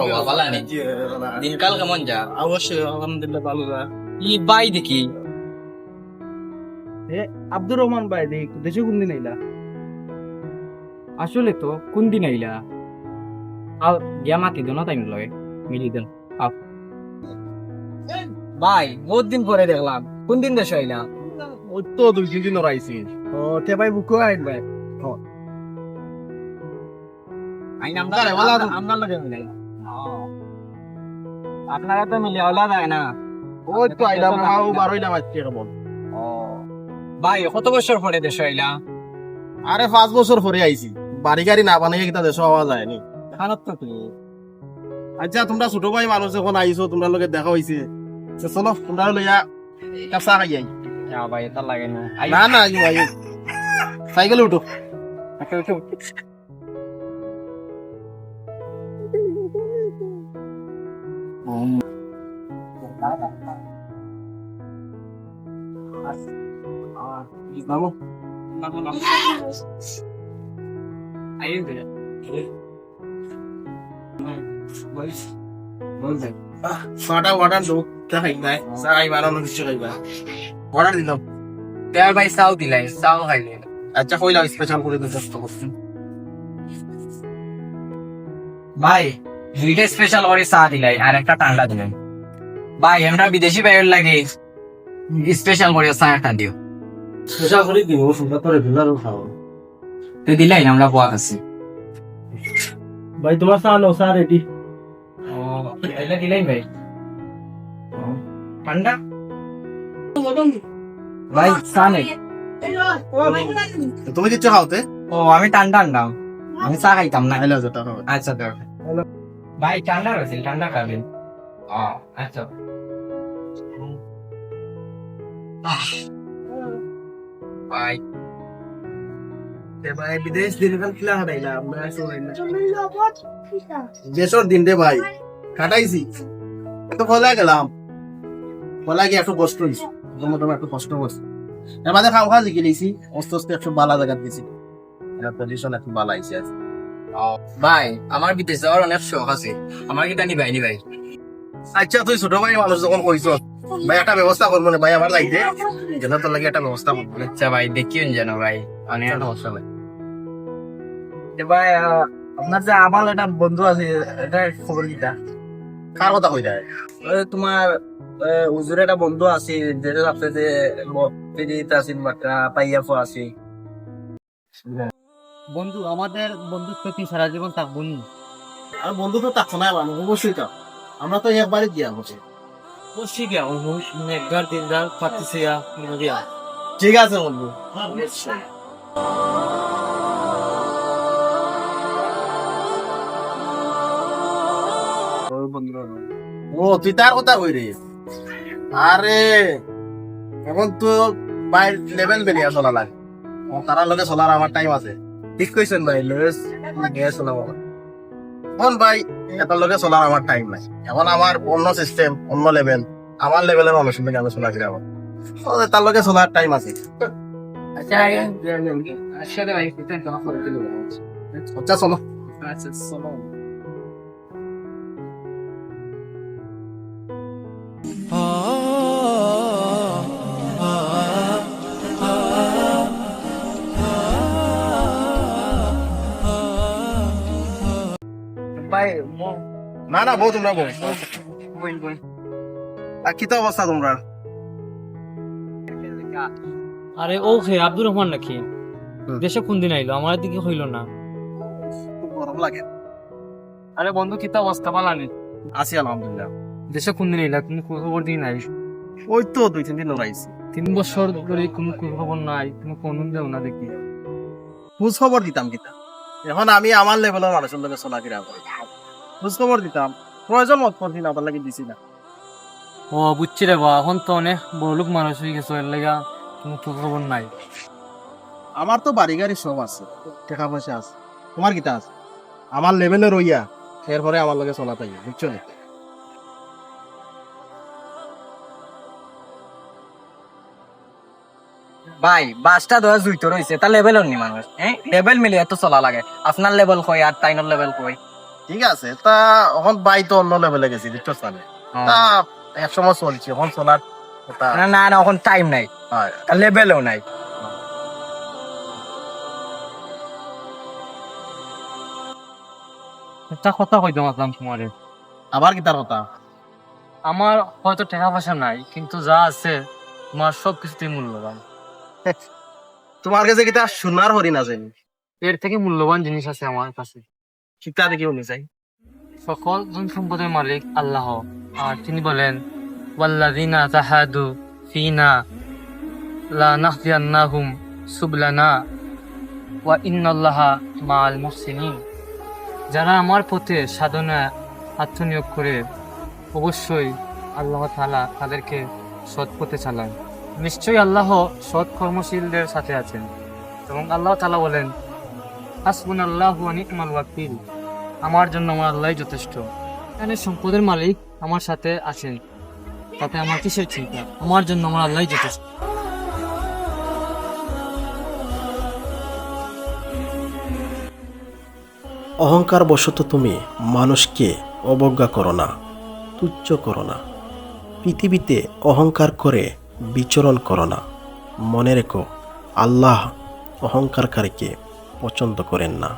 রবা নেই। দিনকাল কেমন যা? অবশ্যই আলহামদুলিল্লাহ ভালো যা। ই বাই দেখি। এ আব্দুর রহমান ভাই দেখ দেশে কোন দিন আইলা? আসলে তো কোন দিন আইলা? আও গিয়া মাতি দো না টাইম লয় মিলি দেন ভাই বহুত দিন পরে দেখলাম কোন দিন দেশ হইলা ওই তো দুই তিন দিন আইছি। ও তে ভাই বুকো আইন ভাই। আইন আমরা? আমরা লগে মিলে। আপনারা তো মিলে ওলা যায় না। ওই তো আইলাম হাও বারোইলাম আজকে কেমন ভাই কত বছর পরে দেশ হইলা? আরে পাঁচ বছর পরে আইছি। বাড়ি গাড়ি না বানিয়ে কিতা দেশ হওয়া যায়নি খারাপ তো আচ্ছা তোমরা ছোট ভাই মানুষ যখন আইছো তোমরা লগে দেখা হইছে চলো তোমরা লইয়া কাপ চা খাই আই ভাই এটা লাগে না না না আইও আইও সাইকেলে উঠো বাবু ছটা অর্ডার অন্য কিছু খাইবা। অর্ডার দিলাম ভাই চাও দিলাই চাও খাইলে আচ্ছা কইলাম স্পেশাল করে দিতে চেষ্টা করছি ভাই দুইটা স্পেশাল করে চা দিলাই আর একটা ঠান্ডা দিলাই ভাই আমরা বিদেশি বাইরের লাগে স্পেশাল করে চা একটা দিও। স্পেশাল করে দিব সুন্দর করে দিলার খাও। তো দিলাই আমরা পোয়া খাচ্ছি ভাই তোমার চা লো চা রেডি দিলাই ভাই তুমি কিচ্ছু খাওতে? ও আমি ঠান্ডা আনলাম। আমি চা খাইতাম না। হ্যালো যেটা আচ্ছা ভাই ঠান্ডা ঠান্ডা খাবেন। ও আচ্ছা। ভাই। ভাই বিদেশ দিনকাল খিলা হারাইলাম দেশর দিন রে ভাই। কাটাইছি। তো ফলা গেলাম। ফলা গিয়ে একটু কষ্ট হয়েছে তোমার তোমার একটু কষ্ট করছে। এর মাঝে খাওয়া খাওয়া শিখে নিয়েছি আস্তে আস্তে একটু বালা জায়গা দিয়েছি পজিশন একটু বালা আইছে ভাই আমার বিদেশ যাওয়ার অনেক শখ আছে। আমার কিটা নিবাই নিবাই। আচ্ছা তুই ছোট ভাই মানুষ যখন কইছ ভাই একটা ব্যবস্থা করব না ভাই আমার লাগবে। যেন তোর লাগে একটা ব্যবস্থা করব আচ্ছা ভাই দেখিও যেন ভাই। অনেক একটা সমস্যা নাই ভাই আপনার যে আমার একটা বন্ধু আছে এটা খবর কিটা? কার কথা কই দেয় তোমার উজুর একটা বন্ধু আছে যেটা যে পেরিতে আছেন একটা পাইয়া ফো আছে বন্ধু আমাদের বন্ধুত্ব কি সারা জীবন থাকব নি আর বন্ধু তো থাকছো না অবশ্যই থাক আমরা তো একবারে দিয়া হচ্ছে বসি গিয়া একবার পাতিছে গিয়া ঠিক আছে বন্ধু। ও তুই তার কথা কই রে? আরে এখন তো বাই লেভেল বেরিয়া চলা লাগে ও তারা লগে চলার আমার টাইম আছে। ঠিক কইছেন ভাই লয়েস নিয়ে চলাব। এখন ভাই এটার লগে চলার আমার টাইম নাই। এখন আমার অন্য সিস্টেম অন্য লেভেল আমার লেভেলের মানুষের লগে আমি চলা ফিরা তার লগে চলার টাইম আছে। আচ্ছা আচ্ছা আচ্ছা চলো। আচ্ছা চলো। ভাই না না বউ তোমরা বউ। আর কি তো অবস্থা তোমরা? আরে ও হে আব্দুর রহমান নাকি? দেশে কোন দিন আইলো? আমার দিকে হইল না। গরম লাগে। আরে বন্ধু কিতা অবস্থা? বালানি আছি। আলহামদুলিল্লাহ। দেশে কোন দিন আইলা? কোনো খবর দিন নাই। ওই তো দুই তিন দিন লড়াইছি তিন বছর ধরে কোনো খবর নাই। কোনো ফোন দেও না দেখি। খোঁজ খবর দিতাম কিতা? এখন আমি আমার লেভেলের মানুষের লগে চলাফেরা করি। খোঁজ খবর দিতাম। প্রয়োজন মত পর দিন আপনার লাগে দিছি না। ও বুঝছি রে বা এখন তো অনেক বড়লোক মানুষ হয়ে গেছে এর লাগা কোনো খোঁজ খবর নাই। আমার তো বাড়ি গাড়ি সব আছে টাকা পয়সা আছে তোমার কিতা আছে? আমার লেভেলে রইয়া এরপরে আমার লগে চলা তাই বুঝছ নি? ভাই বাসটা ধরা জুইতো রয়েছে তা লেভেল নি মানুষ হ্যাঁ? লেভেল মিলে এত চলা লাগে। আপনার লেভেল কই আর তাইনোর লেভেল কই? ঠিক আছে তা এখন বাই তো অন্য লেভেলে গেছি বুঝছ সালে তা এক সময় চলছে এখন চলার না না না এখন টাইম নাই। হয়। লেভেলও নাই। একটা কথা কইতে মাতলাম তোমারে। আবার কি তার কথা? আমার হয়তো টাকা পয়সা নাই কিন্তু যা আছে তোমার সব কিছুতেই মূল্যবান। তোমার কাছে কিতা সোনার হরিণ আছে? এর থেকে মূল্যবান জিনিস আছে আমার কাছে। দেখি উনি সকল জন সম্পদের মালিক আল্লাহ। আর তিনি বলেন, ওয়াল্লাযিনা তাহাদু ফিনা লা নাহদিয়ান্নাহুম সুবলানা ওয়া ইন্নাল্লাহা মাআল মুহসিনিন। যারা আমার পথে সাধনা, আত্মনিয়োগ করে, অবশ্যই আল্লাহ তালা তাদেরকে সৎ পথে চালান। নিশ্চয়ই আল্লাহ সৎ কর্মশীলদের সাথে আছেন। এবং আল্লাহ তালা বলেন, হাসবুনাল্লাহু ওয়া নি'মাল ওয়াকিল। আমার জন্য আমার আল্লাহ যথেষ্ট। এখানে সম্পদের মালিক আমার সাথে আছেন। তাতে আমার কিসের চিন্তা? আমার জন্য আমার আল্লাহ যথেষ্ট। অহংকার বশত তুমি মানুষকে অবজ্ঞা করো না, তুচ্ছ করো না। পৃথিবীতে অহংকার করে বিচরণ করো না। মনে রেখো, আল্লাহ অহংকারকারীকে পছন্দ করেন না।